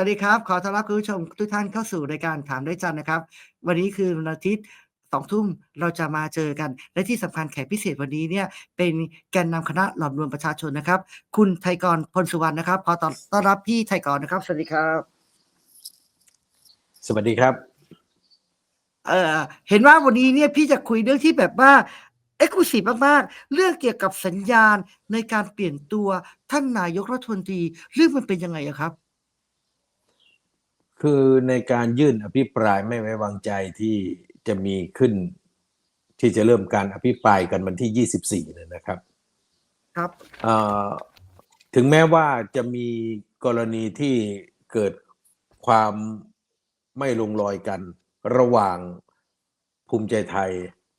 วัสดีครับ ขอต้อนรับคุณผู้ชมทุกท่านเข้าสู่รายการถามได้จันนะครับ วันนี้คือวันอาทิตย์สองทุ่มเราจะมาเจอกัน และที่สำคัญแขกพิเศษวันนี้เนี่ยเป็นแกนนำคณะหลอมรวมประชาชนนะครับ คุณไทยกรพลสุวรรณนะครับ ขอต้อนรับพี่ไทยกรนะครับ สวัสดีครับ สวัสดีครับ เออเห็นว่าวันนี้เนี่ยพี่จะคุยเรื่องที่แบบว่าเอ็กซ์คลูซีฟมาก ๆ เรื่องเกี่ยวกับสัญญาณในการเปลี่ยนตัวท่านนายกรัฐมนตรีเรื่องมันเป็นยังไงอะครับ คือในการยื่นอภิปรายไม่ไว้วางใจที่จะมีขึ้น ที่จะเริ่มการอภิปรายกันวันที่ 24เนี่ยนะครับ ครับเอ่อถึงแม้ว่าจะมีกรณีที่เกิดความไม่ลงรอยกันระหว่างภูมิใจไทย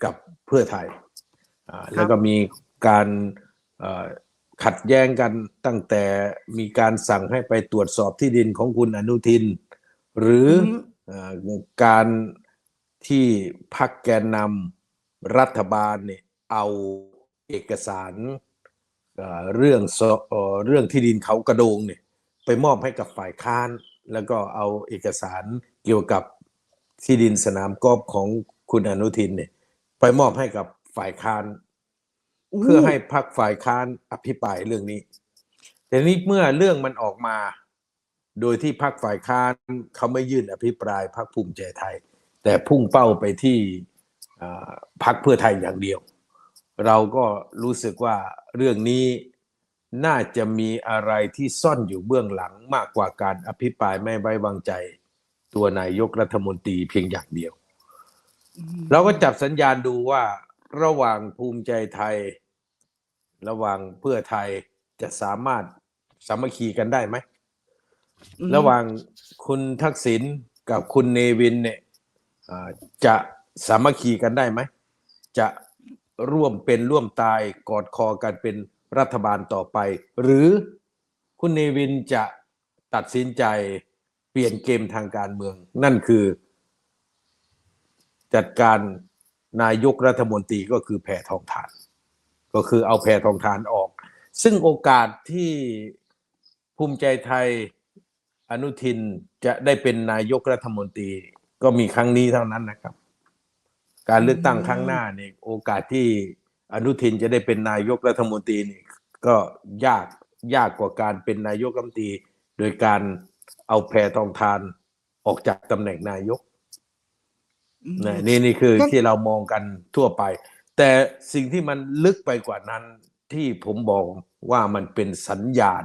กับเพื่อไทยอ่าแล้วก็มีการเอ่อขัดแย้งกันตั้งแต่มีการสั่งให้ไปตรวจสอบที่ดินของคุณอนุทิน หรืออมเอ่อการที่พักแกนนำรัฐบาลเนี่ยเอาเอกสารเอ่อเรื่องสเอ่อเรื่องที่ดินเขากระโดงเนี่ยไปมอบให้กับฝ่ายค้าน แล้วก็เอาเอกสารเกี่ยวกับที่ดินสนามกอล์ฟของคุณอนุทินเนี่ยไปมอบให้กับฝ่ายค้าน เพื่อให้พรรคฝ่ายค้านอภิปรายเรื่องนี้แต่นี้เมื่อเรื่องมันออกมา โดยที่พรรคฝ่ายค้านเขาไม่ยื่นอภิปรายพรรคภูมิใจไทย แต่พุ่งเป้าไปที่พรรคเพื่อไทยอย่างเดียว เราก็รู้สึกว่าเรื่องนี้น่าจะมีอะไรที่ซ่อนอยู่เบื้องหลังมากกว่าการอภิปรายไม่ไว้วางใจ ตัวนายกรัฐมนตรีเพียงอย่างเดียว เราก็จับสัญญาณดูว่าระหว่างภูมิใจไทย ระหว่างเพื่อไทยจะสามารถสามัคคีกันได้ไหม ระหว่างคุณทักษิณกับคุณเนวินเนี่ยจะสามัคคีกันได้ไหม จะร่วมเป็นร่วมตายกอดคอกันเป็นรัฐบาลต่อไป หรือคุณเนวินจะตัดสินใจเปลี่ยนเกมทางการเมือง นั่นคือ จัดการนายกรัฐมนตรีก็คือแพทองทาน ก็คือเอาแพทองทานออก ซึ่งโอกาสที่ภูมิใจไทย อนุทินจะได้เป็นนายกรัฐมนตรี ก็มีครั้งนี้เท่านั้นนะครับ การเลือกตั้งครั้งหน้าเนี่ยโอกาสที่อนุทินจะได้เป็นนายกรัฐมนตรีนี่ก็ยากยากกว่าการเป็นนายกรัฐมนตรี โดยการเอาแพทองทานออกจากตำแหน่งนายกอืมนะนี่นี่คืองั้นที่เรามองกันทั่วไป แต่สิ่งที่มันลึกไปกว่านั้นที่ผมบอกว่ามันเป็นสัญญาณ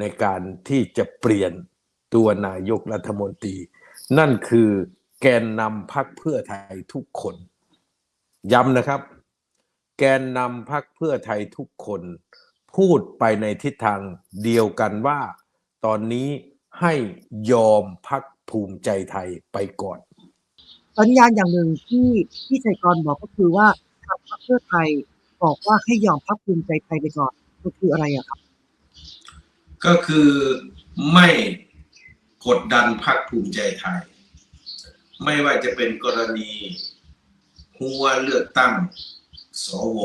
ในการที่จะเปลี่ยน ตัวนายกรัฐมนตรี นั่นคือแกนนำพักเพื่อไทยทุกคน ย้ำนะครับ แกนนำพักเพื่อไทยทุกคน พูดไปในทิศทางเดียวกันว่า ตอนนี้ให้ยอมพักภูมิใจไทยไปก่อนสัญญาณอย่างหนึ่งที่ที่ไทยกรบอกก็คือว่าทางพรรคเพื่อไทยบอกว่าให้ยอมพักภูมิใจไทยไปก่อนก็คืออะไรอะครับ ก็คือไม่ กดดันพรรคภูมิใจไทย ไม่ว่าจะเป็นกรณีหัวเลือกตั้งสว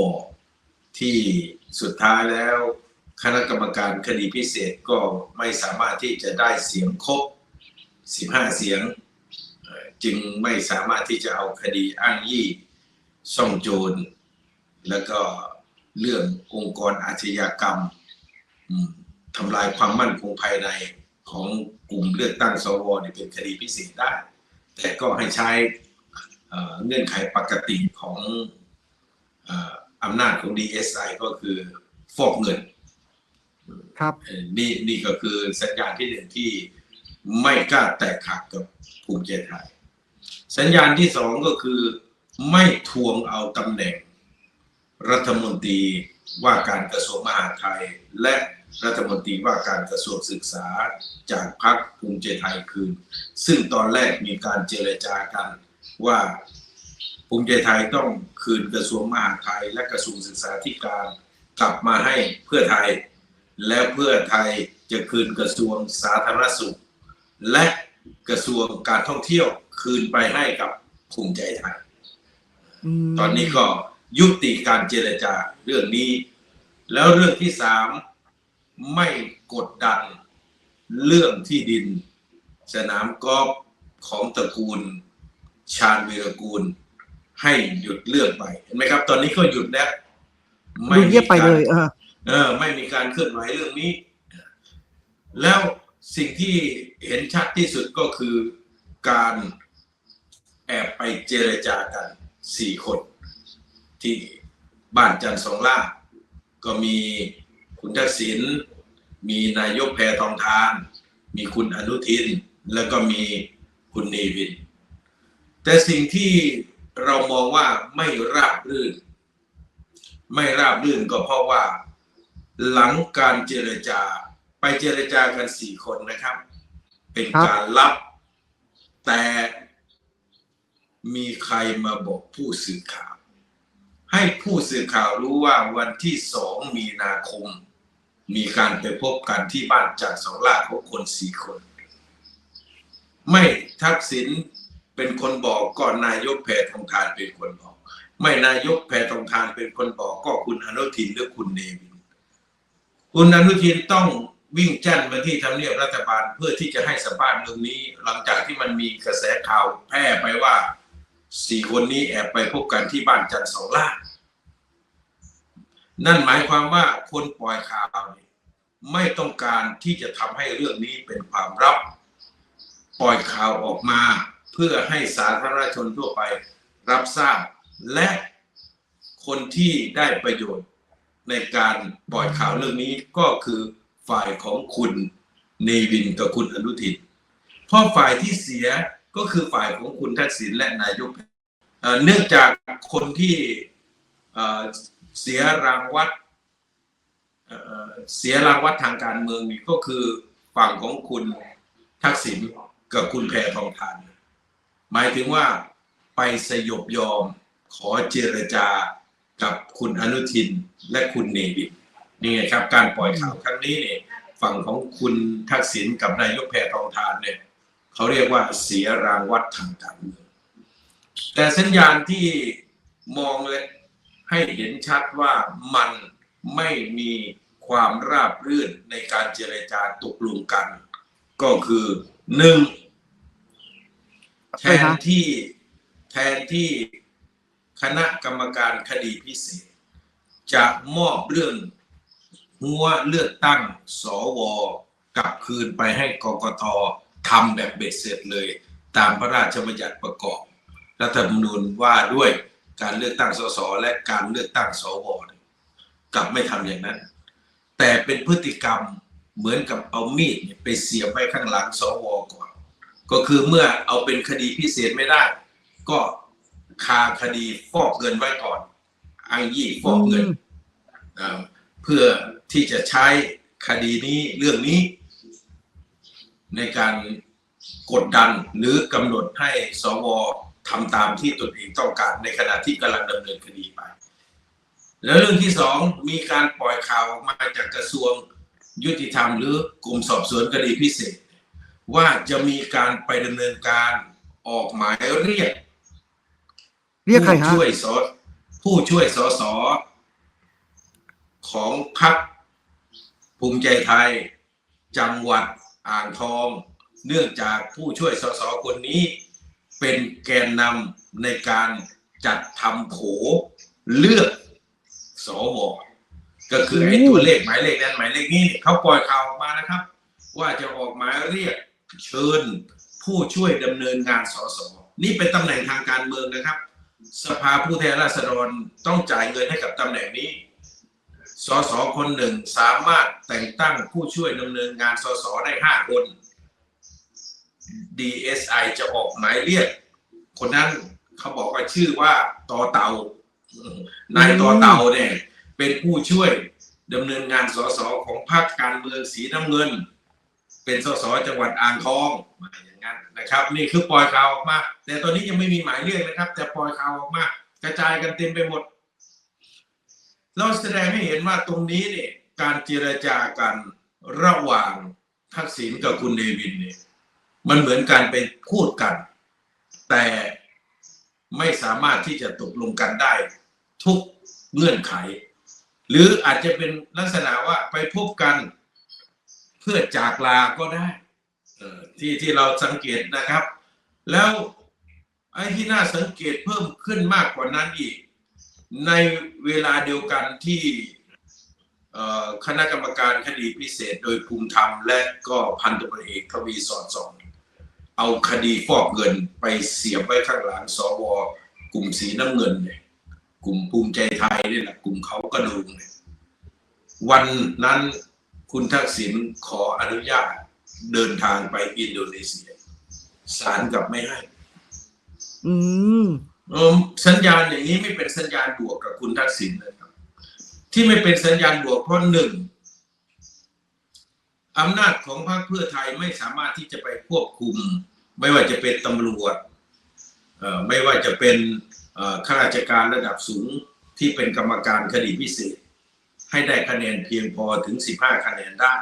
ที่สุดท้ายแล้วคณะกรรมการคดีพิเศษก็ไม่สามารถที่จะได้เสียงครบ 15 เสียง จึงไม่สามารถที่จะเอาคดีอ้างยี่ซ่องโจร แล้วก็เรื่ององค์กรอาชญากรรมทำลายความมั่นคงภายใน ของกลุ่มเลือกตั้งสวเนี่ยเป็นคดีพิเศษได้ แต่ก็ให้ใช้เอ่อเงื่อนไขปกติของเอ่ออำนาจของ DSI ก็คือฟอกเงิน ครับเอ่อนี่นี่ก็คือสัญญาณที่หนึ่งที่ไม่กล้าแตกหักกับภูมิใจไทย สัญญาณที่สองก็คือไม่ทวงเอาตำแหน่ง รัฐมนตรีว่าการกระทรวงมหาดไทยและ รัฐมนตรีว่าการกระทรวงศึกษาจากพรรคภูมิใจไทยคืน ซึ่งตอนแรกมีการเจรจากันว่าภูมิใจไทยต้องคืนกระทรวงมหาดไทยและกระทรวงศึกษาธิการกลับมาให้เพื่อไทย และเพื่อไทยจะคืนกระทรวงสาธารณสุข และกระทรวงการท่องเที่ยวคืนไปให้กับภูมิใจไทยตอนนี้ก็ยุติการเจรจาเรื่องนี้ แล้วเรื่องที่สาม ไม่กดดันเรื่องที่ดิน สนามกอล์ฟของตระกูล ชาญวีรกูล ให้หยุดเลื่อนไปเห็นไหมครับ ตอนนี้ก็หยุดแล้วดูเงียบไปเลยเออเออ ไม่มีการเคลื่อนไหวเรื่องนี้ แล้วสิ่งที่เห็นชัดที่สุดก็คือการแอบไปเจรจากันสี่คน ที่บ้านจันทร์สองล่าก็มี คุณทักษิณมีนายกแพทองทาน มีคุณอนุทิน แล้วก็มีคุณเนวิน แต่สิ่งที่เรามองว่าไม่ราบรื่น ไม่ราบรื่นก็เพราะว่า หลังการเจรจาไปเจรจากันสี่คนนะครับ เป็นการลับ แต่มีใครมาบอกผู้สื่อข่าว ให้ผู้สื่อข่าวรู้ว่าวันที่สองมีนาคม มีการไปพบกันที่บ้านจากสองล่าของคนสี่คน ไม่ทักษิณเป็นคนบอกก่อนนายกแพทองทานเป็นคนบอก ไม่นายกแพทองทานเป็นคนบอกก็คุณอนุทินหรือคุณเนวิน คุณอนุทินต้องวิ่งแจ้นมาที่ทำเนียบรัฐบาลเพื่อที่จะให้สัมภาษณ์เรื่องนี้ หลังจากที่มันมีกระแสข่าวแพร่ไปว่าสี่คนนี้แอบไปพบกันที่บ้านจันทร์สองล่า นั่นหมายความว่าคนปล่อยข่าวไม่ต้องการที่จะทำให้เรื่องนี้เป็นความลับ ปล่อยข่าวออกมา เพื่อให้สาธารณชนทั่วไปรับทราบ และคนที่ได้ประโยชน์ในการปล่อยข่าวเรื่องนี้ก็คือฝ่ายของคุณเนวินกับคุณอนุทินเพราะฝ่ายที่เสียก็คือฝ่ายของคุณทักษิณและนายกเนื่องจากคนที่ เสียรางวัลเเสียรางวัลทางการเมืองนี่ก็คือฝั่งของคุณทักษิณกับคุณแพทองทานหมายถึงว่าไปสยบยอมขอเจรจากับคุณอนุทินและคุณเนวินนี่ไงครับ การปล่อยข่าวครั้งนี้เนี่ยฝั่งของคุณทักษิณกับนายกแพทองทานเนี่ยเขาเรียกว่าเสียรางวัลทางการเมืองแต่สัญญาณที่มองเลย ให้เห็นชัดว่ามันไม่มีความราบรื่นในการเจรจาตกลงกัน ก็คือหนึ่งแทใช่นฮะที่แทนที่คณะกรรมการคดีพิเศษ จะมอบเรื่องหัวเลือกตั้งสวกลับคืนไปให้กกตทำแบบเบ็ดเสร็จเลย ตามพระราชบัญญัติประกอบ รัฐธรรมนูญว่าด้วย การเลือกตั้งสสและการเลือกตั้งสวกลับไม่ทำอย่างนั้น แต่เป็นพฤติกรรมเหมือนกับเอามีดไปเสียบไว้ข้างหลังสวก่อน ก็คือเมื่อเอาเป็นคดีพิเศษไม่ได้ ก็คาคดีฟอกเงินไว้ก่อนอ้างยี่ฟอกเงินเพื่อที่จะใช้คดีนี้เรื่องนี้ ในการกดดันหรือกำหนดให้สว ทำตามที่ตนเองต้องการในขณะที่กำลังดำเนินคดีไป แล้วเรื่องที่สองมีการปล่อยข่าวออกมาจากกระทรวงยุติธรรมหรือกรมสอบสวนคดีพิเศษ ว่าจะมีการไปดำเนินการออกหมายเรียก เรียกใครผู้ฮะช่วยสผู้ช่วยสสของพรรคภูมิใจไทย จังหวัดอ่างทอง เนื่องจากผู้ช่วยสสคนนี้ เป็นแกนนำในการจัดทำโผเลือกสวก็คือไอ้ตัวเลขหมายเลขนั้นหมายเลขนี้เนี่ยเขาปล่อยข่าวออกมานะครับ ว่าจะออกหมายเรียกเชิญผู้ช่วยดำเนินงานสสนี่เป็นตำแหน่งทางการเมืองนะครับ สภาผู้แทนราษฎรต้องจ่ายเงินให้กับตำแหน่งนี้สสคนหนึ่งสามารถแต่งตั้งผู้ช่วยดำเนินงานสสได้ห้าคน DSI จะออกหมายเรียก คนนั้นเขาบอกว่าชื่อว่าต่อเตานายต่อเตาเนี่ย เป็นผู้ช่วยดำเนินงานสสของพรรคการเมืองสีน้ำเงิน เป็นสสจังหวัดอ่างทองมาอย่างนั้นนะครับ นี่คือปล่อยข่าวออกมา แต่ตอนนี้ยังไม่มีหมายเรียกนะครับ แต่ปล่อยข่าวออกมา กระจายกันเต็มไปหมดเราแสดงให้เห็นว่าตรงนี้เนี่ยการเจรจากันระหว่างทักษิณกับคุณเนวินเนี่ย มันเหมือนการไปพูดกัน แต่ไม่สามารถที่จะตกลงกันได้ ทุกเงื่อนไข หรืออาจจะเป็นลักษณะว่าไปพบกันเพื่อจากลาก็ได้เออที่ที่เราสังเกตนะครับ แล้วไอ้ที่น่าสังเกตเพิ่มขึ้นมากกว่านั้นอีก ในเวลาเดียวกันที่คณะกรรมการคดีพิเศษโดยภูมิธรรม และก็พันตำรวจเอกทวีสอดส่อง เอาคดีฟอกเงินไปเสียบไว้ข้างหลังสวกลุ่มสีน้ำเงินเนี่ยกลุ่มภูมิใจไทยนี่แหละกลุ่มเขากระดูงเนี่ยวันนั้นคุณทักษิณขออนุญาตเดินทางไปอินโดนีเซียศาลกลับไม่ให้ อืมเออสัญญาณอย่างนี้ไม่เป็นสัญญาณบวกกับคุณทักษิณนะครับ ที่ไม่เป็นสัญญาณบวกเพราะหนึ่ง อำนาจของพรรคเพื่อไทยไม่สามารถที่จะไปควบคุม ไม่ว่าจะเป็นตำรวจไม่ว่าจะเป็นข้าราชการระดับสูงที่เป็นกรรมการคดีพิเศษ ให้ได้คะแนนเพียงพอถึง 15 คะแนนได้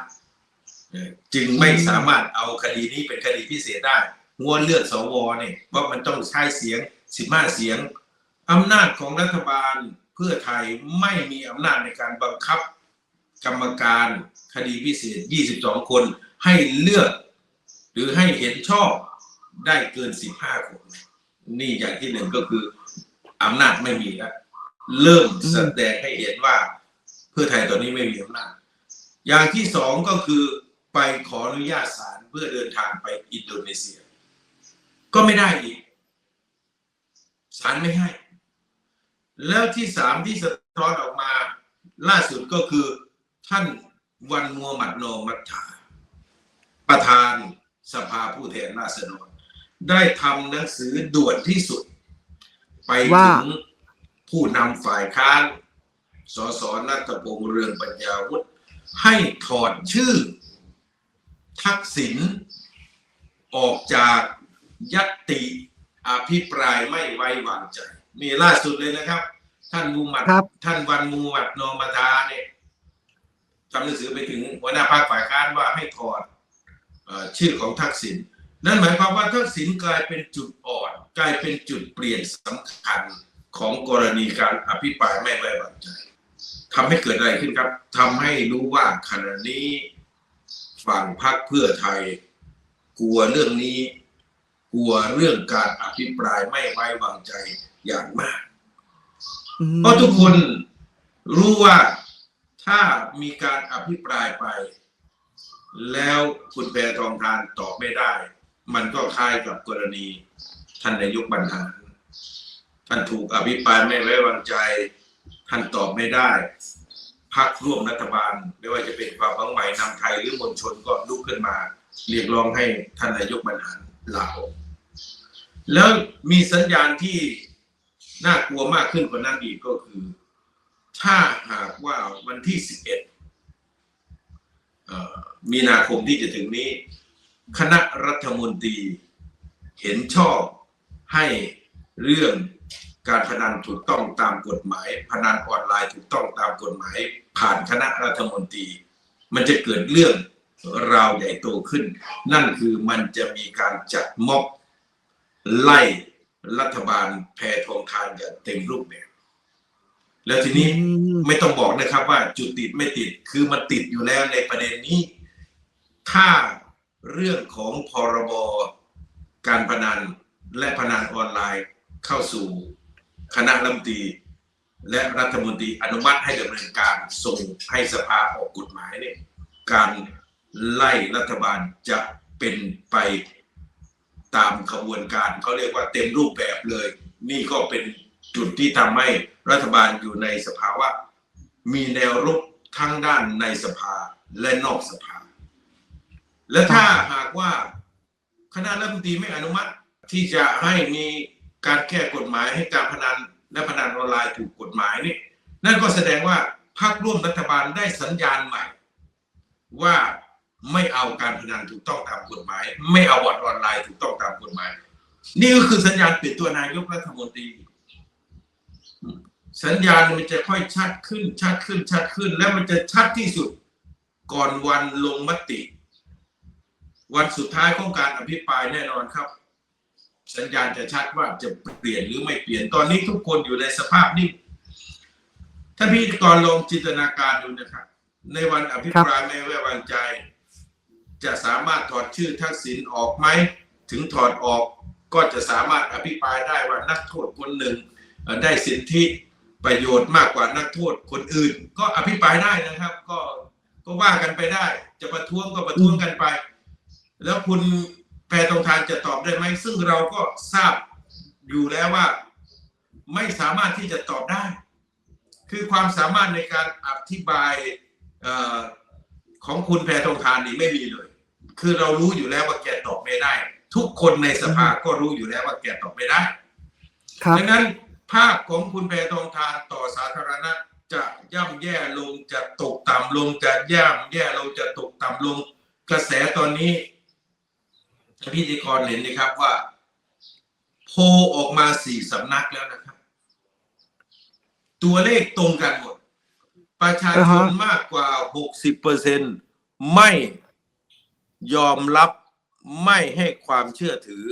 จึงไม่สามารถเอาคดีนี้เป็นคดีพิเศษได้งวนเลือดสวเนี่ยเพราะมันต้องใช้เสียง 15 เสียงอำนาจของรัฐบาลเพื่อไทยไม่มีอำนาจในการบังคับกรรมการ คดีพิเศษ 22 คนให้เลือก หรือให้เห็นชอบได้เกิน 15 คน นี่อย่างที่หนึ่งก็คืออำนาจไม่มีแล้ว เริ่มแสดงให้เห็นว่า เพื่อไทยตอนนี้ไม่มีอำนาจ อย่างที่สองก็คือไปขออนุญาตศาลเพื่อเดินทางไปอินโดนีเซีย ก็ไม่ได้อีกศาลไม่ให้ แล้วที่สามที่สะท้อนออกมาล่าสุดก็คือท่าน วันมัวหมัดโนมัตถาประธานสภาผู้แทนราษฎรได้ทำหนังสือด่วนที่สุด ไปว่าถึงผู้นำฝ่ายค้านสสนัทพงษ์เรืองปัญญาวุฒิให้ถอดชื่อ ทักษิณออกจากยัตติอภิปรายไม่ไว้วางใจนี่ล่าสุดเลยนะครับ ท่านมูมัดครับท่านวันมูมัดโนมาทาเนี่ย ทำหนังสือไปถึงหัวหน้าพรรคฝ่ายค้านว่าให้ถอดชื่อของทักษิณนั่นหมายความว่าทักษิณกลายเป็นจุดอ่อน กลายเป็นจุดเปลี่ยนสำคัญของกรณีการอภิปรายไม่ไว้วางใจทำให้เกิดอะไรขึ้นครับทำให้รู้ว่าขณะนี้ฝั่งพรรคเพื่อไทย กลัวเรื่องนี้ กลัวเรื่องการอภิปรายไม่ไว้วางใจอย่างมาก เพราะทุกคนรู้ว่า ถ้ามีการอภิปรายไป แล้วคุณแพทองทานตอบไม่ได้ มันก็คล้ายกับกรณีท่านนายกบรรหารท่านถูกอภิปรายไม่ไว้วางใจ ท่านตอบไม่ได้พักร่วมรัฐบาล ไม่ว่าจะเป็นความหวังใหม่นำไทยหรือมวลชนก็ลุกขึ้นมา เรียกร้องให้ท่านนายกบรรหารลาออกแล้วมีสัญญาณที่น่ากลัวมากขึ้นกว่านั้นอีกก็คือ ถ้า ที่ 11เอ่อมีนาคมที่จะถึงนี้ คณะรัฐมนตรีเห็นชอบให้เรื่องการพนันถูกต้องตามกฎหมาย พนันออนไลน์ถูกต้องตามกฎหมาย ผ่านคณะรัฐมนตรี มันจะเกิดเรื่องราวใหญ่โตขึ้น นั่นคือมันจะมีการจัดม็อบไล่รัฐบาลแพทองทานอย่างเต็มรูปแบบ แล้วทีนี้อืมไม่ต้องบอกนะครับว่าจุดติดไม่ติดคือมันติดอยู่แล้วในประเด็นนี้ ถ้าเรื่องของพรบการพนันและพนันออนไลน์เข้าสู่คณะรัฐมนตรีและรัฐมนตรีอนุมัติให้ดำเนินการส่งให้สภาออกกฎหมายเนี่ยการไล่รัฐบาลจะเป็นไปตามขบวนการเขาเรียกว่าเต็มรูปแบบเลย นี่ก็เป็น จุดที่ทำให้รัฐบาลอยู่ในสภาวะ มีแนวรุกทั้งด้านในสภาและนอกสภา และถ้าหากว่าคณะรัฐมนตรีไม่อนุมัติที่จะให้มีการแก้กฎหมายให้การพนันและพนันออนไลน์ถูกกฎหมายนี่นั่นก็แสดงว่าพรรคร่วมรัฐบาลได้สัญญาณใหม่ ว่าไม่เอาการพนันถูกต้องตามกฎหมาย ไม่เอาบอร์ดออนไลน์ถูกต้องตามกฎหมาย นี่ก็คือสัญญาณเปลี่ยนตัวนายกรัฐมนตรี สัญญาณมันจะค่อยชัดขึ้น ชัดขึ้น ชัดขึ้น แล้วมันจะชัดที่สุดก่อนวันลงมติ วันสุดท้ายของการอภิปรายแน่นอนครับ สัญญาณจะชัดว่าจะเปลี่ยนหรือไม่เปลี่ยนตอนนี้ทุกคนอยู่ในสภาพนิ่งถ้าพี่กรลองจินตนาการดูนะครับ ในวันอภิปรายไม่ไว้วางใจ จะสามารถถอดชื่อทักษิณออกไหมถึงถอดออกก็จะสามารถอภิปรายได้ว่านักโทษคนหนึ่งเอ่อได้สิทธิ ประโยชน์มากกว่านักโทษคนอื่น ก็อภิปรายได้นะครับ ก็ก็ว่ากันไปได้ จะประท้วงก็ประท้วงกันไป แล้วคุณแพทองทานจะตอบได้ไหมซึ่งเราก็ทราบอยู่แล้วว่า ไม่สามารถที่จะตอบได้ คือความสามารถในการอธิบายเออของคุณแพทองทานนี่ไม่มีเลย คือเรารู้อยู่แล้วว่าแกตอบไม่ได้ ทุกคนในสภาก็รู้อยู่แล้วว่าแกตอบไม่ได้ครับดังนั้น ภาพของคุณแพทองทานต่อสาธารณะจะย่ำแย่ลงจะตกต่ำลงจะย่ำแย่ลงจะตกต่ำลง กระแสตอนนี้พิธีกรเห็นนี่ครับว่า โพออกมาสี่สำนักแล้วนะครับ ตัวเลขตรงกันหมด ประชาชนมากกว่าหกสิบเปอร์เซ็นไม่ยอมรับไม่ให้ความเชื่อถือ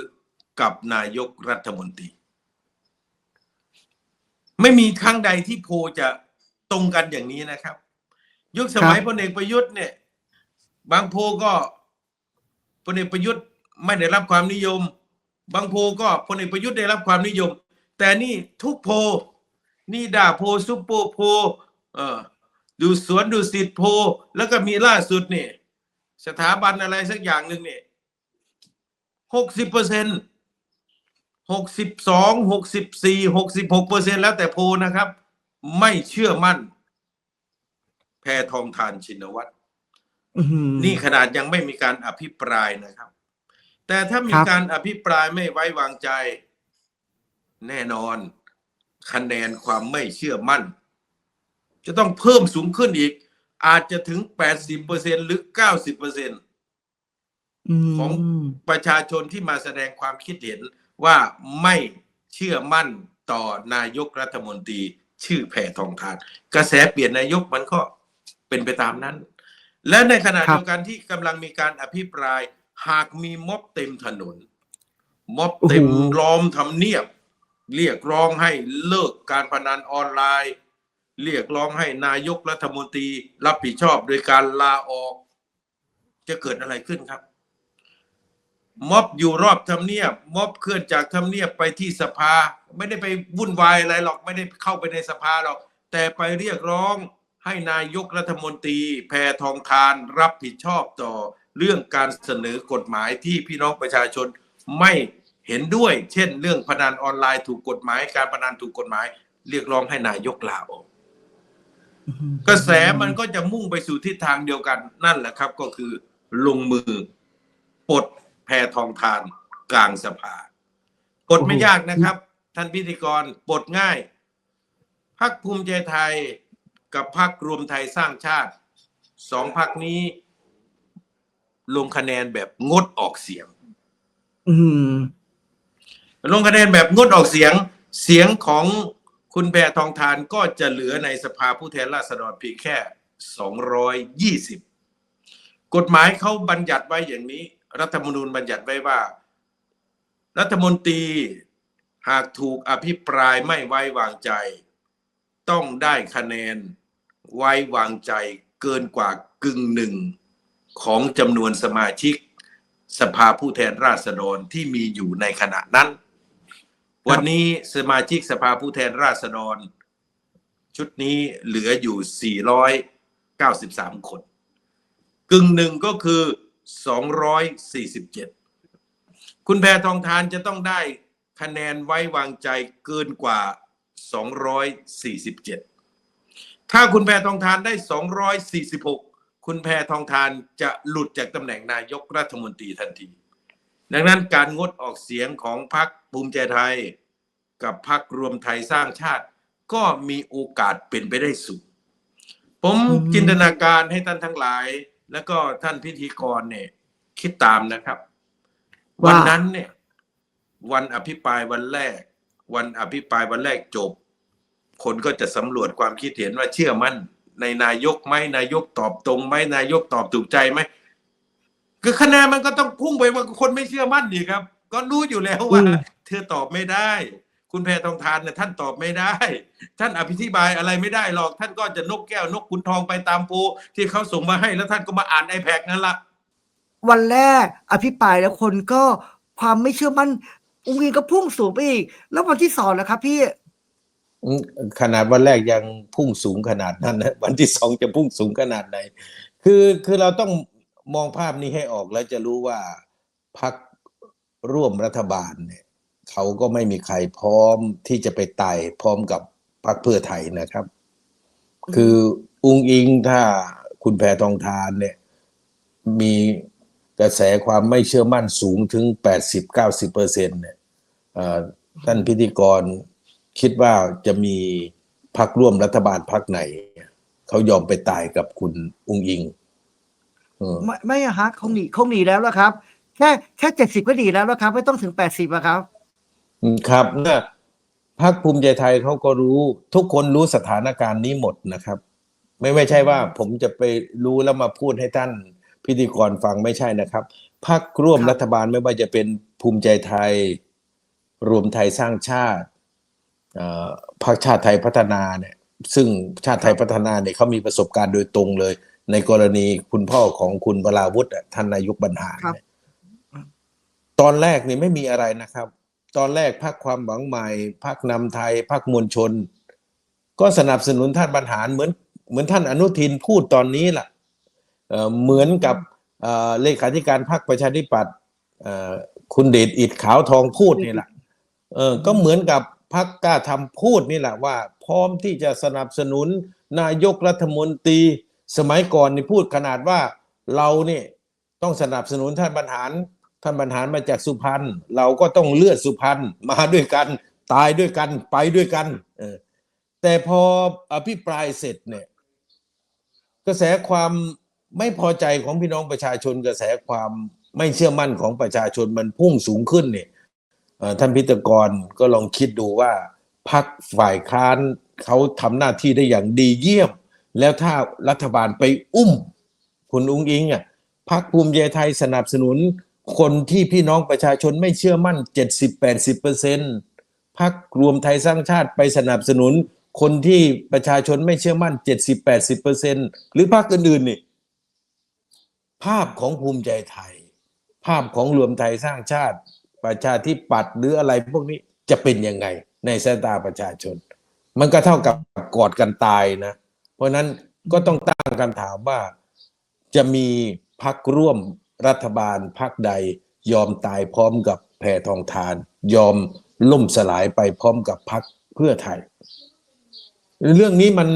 กับนายกรัฐมนตรี ไม่มีครั้งใดที่โพลจะตรงกันอย่างนี้นะครับ ยุคสมัยครับพลเอกประยุทธ์เนี่ย บางโพลก็พลเอกประยุทธ์ไม่ได้รับความนิยม บางโพลก็พลเอกประยุทธ์ได้รับความนิยม แต่นี่ทุกโพลนี่ด่าโพลซุปเปอร์โพลเออดูสวนดูสิทธิ์โพลแล้วก็มีล่าสุดนี่สถาบันอะไรสักอย่างหนึ่งเนี่ยหกสิบเปอร์เซ็น หกสิบสองหกสิบสี่หกสิบหกเปอร์เซ็นแล้วแต่โพลนะครับ ไม่เชื่อมั่น แพทองทานชินวัตรอื้อหือนี่ขนาดยังไม่มีการอภิปรายนะครับ แต่ถ้ามีครับการอภิปรายไม่ไว้วางใจ แน่นอน คะแนนความไม่เชื่อมั่น จะต้องเพิ่มสูงขึ้นอีก อาจจะถึง80%หรือ90%มของประชาชนที่มาแสดงความคิดเห็น ว่าไม่เชื่อมั่นต่อนายกรัฐมนตรีชื่อแพทองทาน กระแสเปลี่ยนนายกมันก็เป็นไปตามนั้น และในขณะเดียวกันที่กำลังมีการอภิปรายหากมีม็อบเต็มถนน ม็อบเต็มล้อมทำเนียบ เรียกร้องให้เลิกการพนันออนไลน์ เรียกร้องให้นายกรัฐมนตรีรับผิดชอบโดยการลาออก จะเกิดอะไรขึ้นครับ ม็อบอยู่รอบทำเนียบ ม็อบเคลื่อนจากทำเนียบไปที่สภา ไม่ได้ไปวุ่นวายอะไรหรอกไม่ได้เข้าไปในสภาหรอก แต่ไปเรียกร้องให้นายกรัฐมนตรี แพทองทานรับผิดชอบต่อเรื่องการเสนอกฎหมายที่พี่น้องประชาชนไม่เห็นด้วย เช่น เรื่องพนันออนไลน์ถูกกฎหมายการพนันถูกกฎหมาย เรียกร้องให้นายกลาออกกระแสมันก็จะมุ่งไปสู่ทิศทางเดียวกันนั่นแหละครับ ก็คือลงมือปลด แพทองทานกลางสภาปลดไม่ยากนะครับ ท่านพิธีกรปลดง่าย พักภูมิใจไทยกับพักรวมไทยสร้างชาติสองพักนี้ลงคะแนนแบบงดออกเสียง อืมลงคะแนนแบบงดออกเสียง เสียงของคุณแพทองทานก็จะเหลือในสภาผู้แทนราษฎรเพียงแค่220กฎหมายเขาบัญญัติไว้อย่างนี้ รัฐธรรมนูญบัญญัติไว้ว่า รัฐมนตรีหากถูกอภิปรายไม่ไว้วางใจ ต้องได้คะแนนไว้วางใจเกินกว่ากึ่งหนึ่งของจำนวนสมาชิกสภาผู้แทนราษฎรที่มีอยู่ในขณะนั้น วันนี้สมาชิกสภาผู้แทนราษฎร ชุดนี้เหลืออยู่ 493 คน กึ่งหนึ่งก็คือ 247 คุณแพทองทานจะต้องได้คะแนนไว้วางใจเกินกว่า 247 ถ้าคุณแพทองทานได้ 246 คุณแพทองทานจะหลุดจากตำแหน่งนายกรัฐมนตรีทันที ดังนั้นการงดออกเสียงของพรรคภูมิใจไทย กับพรรครวมไทยสร้างชาติ ก็มีโอกาสเป็นไปได้สูงผมอืมจินตนาการให้ท่านทั้งหลาย แล้วก็ท่านพิธีกรเนี่ย คิดตามนะครับว่าวันนั้นเนี่ย วันอภิปรายวันแรก วันอภิปรายวันแรกจบ คนก็จะสำรวจความคิดเห็นว่าเชื่อมั่นในนายกไหมนายกตอบตรงไหมนายกตอบถูกใจไหมคือคะแนนมันก็ต้องพุ่งไปว่าคนไม่เชื่อมั่นดีครับ ก็รู้อยู่แล้วว่าอืมเธอตอบไม่ได้ คุณแพทองทานเนี่ยท่านตอบไม่ได้ ท่านอภิบายอะไรไม่ได้หรอก ท่านก็จะนกแก้วนกขุนทองไปตามโพลที่เขาส่งมาให้แล้วท่านก็มาอ่านไอแพกนั่นละวันแรกอภิปรายแล้วคนก็ความไม่เชื่อมั่นอุ้งอิงก็พุ่งสูงไปอีก แล้ววันที่สองแล้วครับพี่อืมขนาดวันแรกยังพุ่งสูงขนาดนั้นนะวันที่สองจะพุ่งสูงขนาดไหน คือคือเราต้องมองภาพนี้ให้ออกแล้วจะรู้ว่าพักร่วมรัฐบาลเนี่ย เขาก็ไม่มีใครพร้อมที่จะไปไต่พร้อมกับพักเพื่อไทยนะครับอืมคืออุงอิงถ้าคุณแพทองทานเนี่ย มีกระแสความไม่เชื่อมั่นสูงถึง 80-90เปอร์เซ็นต์เนี่ยเอ่อท่านพิธีกรคิดว่าจะมีพักร่วมรัฐบาลพักไหน เขายอมไปตายกับคุณอุงอิงเออไม่ไม่อะฮะเขาหนีเขาหนีแล้วแล้วครับ แค่แค่เจ็ดสิบก็ดีแล้วแล้วครับ ไม่ต้องถึงแปดสิบอะครับอืม ครับเนี่ยพักภูมิใจไทยเขาก็รู้ ทุกคนรู้สถานการณ์นี้หมดนะครับ ไม่ไม่ใช่ว่าผมจะไปรู้แล้วมาพูดให้ท่านพิธีกรฟังไม่ใช่นะครับพักร่วมครับรัฐบาลไม่ว่าจะเป็นภูมิใจไทย รวมไทยสร้างชาติเอ่อพรรคชาติไทยพัฒนาเนี่ย ซึ่งชาติไทยพัฒนาเนี่ยเขามีประสบการณ์โดยตรงเลย ในกรณีคุณพ่อของคุณวราวุฒิอะท่านนายกบรรหารครับเนี่ยตอนแรกนี่ไม่มีอะไรนะครับ ตอนแรกพักความหวังใหม่พักนำไทยพักมวลชน ก็สนับสนุนท่านบรรหารเหมือนเหมือนท่านอนุทินพูดตอนนี้ล่ะเออเหมือนกับเเลขาธิการพรรคประชาธิปัตย์เอ่อคุณเดชอิดขาวทองพูดนี่แหละเออก็เหมือนกับพรรคกล้าทำพูดนี่แหละว่า พร้อมที่จะสนับสนุนนายกรัฐมนตรีสมัยก่อนนี่พูดขนาดว่าเราเนี่ยต้องสนับสนุนท่านบรรหาร ท่านบรรหารมาจากสุพรรณเราก็ต้องเลือดสุพรรณมาด้วยกัน ตายด้วยกันไปด้วยกันเออแต่พออภิปรายเสร็จเนี่ย กระแสความไม่พอใจของพี่น้องประชาชน กระแสความไม่เชื่อมั่นของประชาชนมันพุ่งสูงขึ้นเนี่ยท่านพิตกรก็ลองคิดดูว่าพักฝ่ายค้านเขาทำหน้าที่ได้อย่างดีเยี่ยม แล้วถ้ารัฐบาลไปอุ้ม คุณอุ้งอิงอะพักภูมิใจไทยสนับสนุน คนที่พี่น้องประชาชนไม่เชื่อมั่น 70-80%เปอร์เซ็นต์พักรวมไทยสร้างชาติไปสนับสนุน คนที่ประชาชนไม่เชื่อมั่น 70-80%เปอร์เซ็นต์หรือพรรคอื่นๆนี่ภาพของภูมิใจไทย ภาพของรวมไทยสร้างชาติประชาธิปัตย์หรืออะไรพวกนี้จะเป็นยังไง ในสายตาประชาชน มันก็เท่ากับกอดกันตายนะ เพราะนั้นก็ต้องตั้งคำถามว่าจะมีพักร่วม รัฐบาลพักใดยอมตายพร้อมกับแพทองทาน ยอมล่มสลายไปพร้อมกับพักเพื่อไทย เรื่องนี้มัน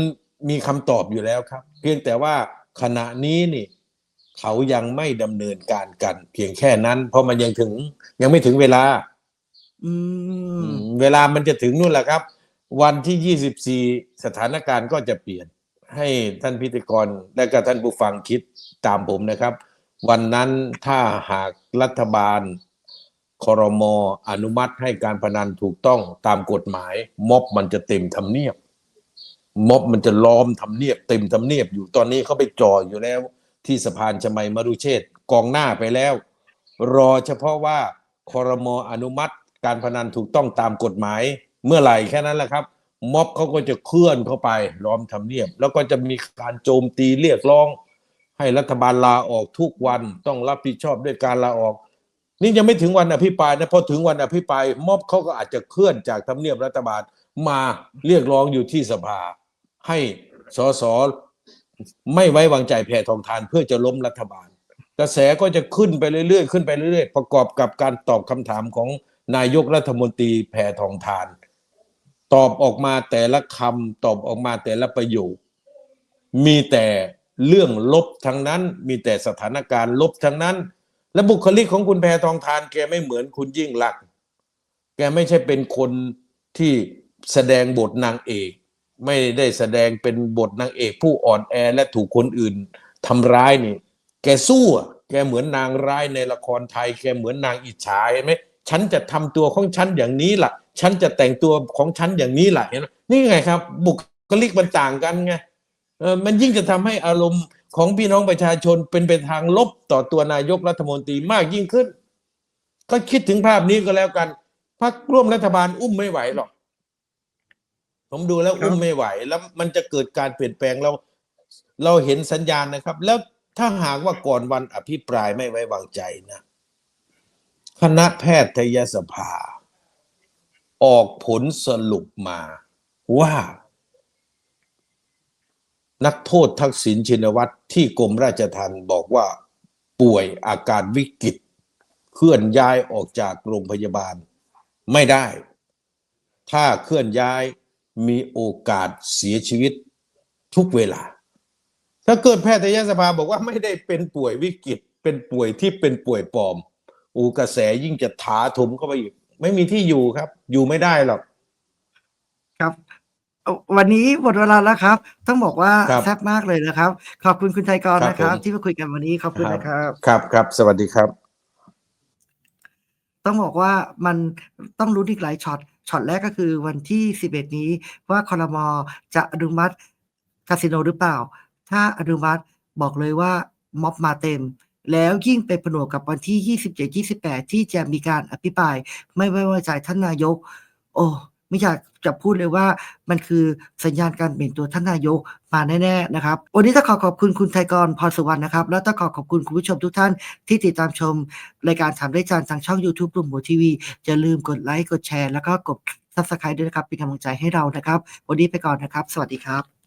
มีคำตอบอยู่แล้วครับ เพียงแต่ว่าขณะนี้นี่ เขายังไม่ดำเนินการกัน เพียงแค่นั้น เพราะมันยังถึง ยังไม่ถึงเวลาอืมอืมเวลามันจะถึงนู่นแหละครับ วันที่24สถานการณ์ก็จะเปลี่ยน ให้ท่านพิธีกรและก็ท่านผู้ฟังคิดตามผมนะครับ วันนั้นถ้าหากรัฐบาลคอรมออนุมัติให้การพนันถูกต้องตามกฎหมาย ม็อบมันจะเต็มทำเนียบ ม็อบมันจะล้อมทำเนียบ เต็มทำเนียบอยู่ตอนนี้เขาไปจ่ออยู่แล้ว ที่สะพานชมัยมรุเชษกองหน้าไปแล้ว รอเฉพาะว่าคอรมออนุมัติ การพนันถูกต้องตามกฎหมาย เมื่อไหร่แค่นั้นแหละครับ ม็อบเขาก็จะเคลื่อนเข้าไปล้อมทำเนียบ แล้วก็จะมีการโจมตีเรียกร้อง ให้รัฐบาลลาออกทุกวันต้องรับผิดชอบด้วยการลาออก นี่ยังไม่ถึงวันอภิปรายนะพอถึงวันอภิปรายม็อบเขาก็อาจจะเคลื่อนจากทำเนียบรัฐบาลมาเรียกร้องอยู่ที่สภา ให้สสไม่ไว้วางใจแพทองทานเพื่อจะล้มรัฐบาล กระแสก็จะขึ้นไปเรื่อยๆขึ้นไปเรื่อยๆ ประกอบกับการตอบคำถามของนายกรัฐมนตรีแพทองทาน ตอบออกมาแต่ละคำตอบออกมาแต่ละประโยค มีแต่ เรื่องลบทั้งนั้น มีแต่สถานการณ์ลบทั้งนั้น และบุคลิกของคุณแพทองทานแกไม่เหมือนคุณยิ่งหลัก แกไม่ใช่เป็นคนที่แสดงบทนางเอก ไม่ได้แสดงเป็นบทนางเอก ผู้อ่อนแอและถูกคนอื่นทำร้ายนี่ แกสู้อะแกเหมือนนางร้ายในละครไทย แกเหมือนนางอิจฉาเห็นไหมฉันจะทำตัวของฉันอย่างนี้ล่ะ ฉันจะแต่งตัวของฉันอย่างนี้ล่ะเห็นไหมนี่ไงครับ บุคลิกมันต่างกันไง มันยิ่งจะทำให้อารมณ์ของพี่น้องประชาชนเป็นไปทางลบต่อตัวนายกรัฐมนตรีมากยิ่งขึ้น ก็คิดถึงภาพนี้ก็แล้วกันพรรคร่วมรัฐบาลอุ้มไม่ไหวหรอก ผมดูแล้วครับอุ้มไม่ไหว แล้วมันจะเกิดการเปลี่ยนแปลงเราเราเห็นสัญญาณนะครับ แล้วถ้าหากว่าก่อนวันอภิปรายไม่ไว้วางใจนะ คณะแพทยสภา ออกผลสรุปมาว่า นักโทษทักษิณชินวัตรที่กรมราชทัณฑ์บอกว่าป่วยอาการวิกฤต เคลื่อนย้ายออกจากโรงพยาบาลไม่ได้ ถ้าเคลื่อนย้ายมีโอกาสเสียชีวิตทุกเวลา ถ้าเกิดแพทยสภาบอกว่าไม่ได้เป็นป่วยวิกฤต เป็นป่วยที่เป็นป่วยปลอม อูกระแสยิ่งจะถาถมเข้าไปอีกไม่มีที่อยู่ครับ อยู่ไม่ได้หรอก ครับ เอ่อวันนี้หมดเวลาแล้วครับ ต้องบอกว่าครับ แซ่บมากเลยนะครับ ขอบคุณคุณไทยกรครับนะครับผมที่มาคุยกันวันนี้ขอบคุณครับนะครับ ครับครับสวัสดีครับ ต้องบอกว่ามันต้องรู้นอีกหลายช็อตช็อตแรกก็คือวันที่ 11 นี้ว่าคอรมอจะอนุมัติคาสิโนหรือเปล่า ถ้าอนุมัติบอกเลยว่าม็อบมาเต็ม แล้วยิ่งไปผนวกกับวันที่ 27 28 ที่จะมีการอภิปราย ไม่ไว้วางใจท่านนายก โอ้ ไม่อยากจะพูดเลยว่ามันคือสัญญาณการเปลี่ยนตัวท่านนายกมาแน่ๆนะครับ วันนี้ต้องขอขอบคุณคุณไทยกรพรสุวรรณนะครับ แล้วต้องขอขอบคุณคุณผู้ชมทุกท่านที่ติดตามชม รายการถามได้จานทางช่อง YouTube รุ่มหัวทีวีอย่าลืมกดไลค์กดแชร์แล้วก็กด s u b สไครต์ด้วยนะครับ เป็นกำลังใจให้เรานะครับ วันนี้ไปก่อนนะครับ สวัสดีครับ